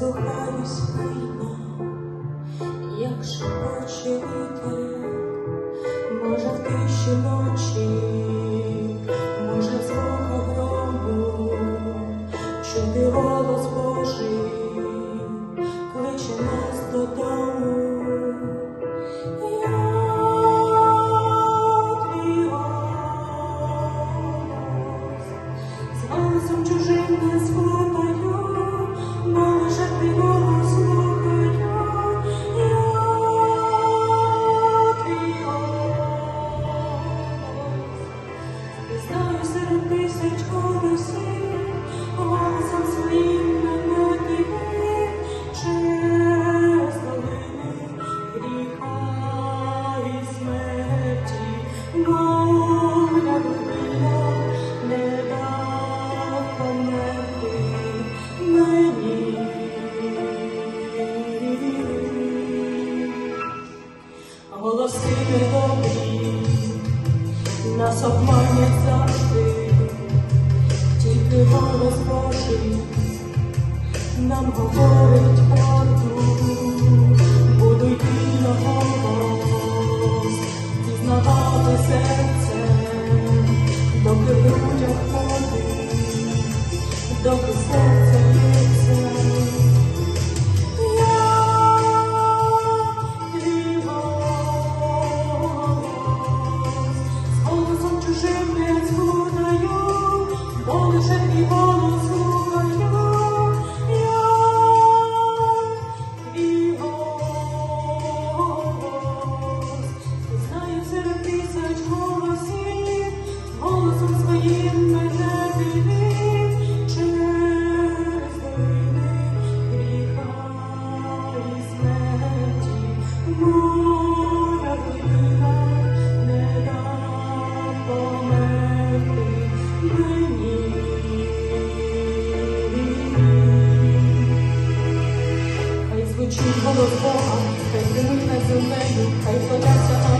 Дослухаюсь майна, якщо хоче вітер, може в може в звука гробу, чути голос Божий, кличе нас додому. Я твій з голосом чужим не звук. Нас обманять завжди, тільки голос Божий нам говорить правду, буду йти на голос, дізнавати серце, доки в грудях ходить, доки Звучить голос Бога, хай зимуть на землею, хай податься.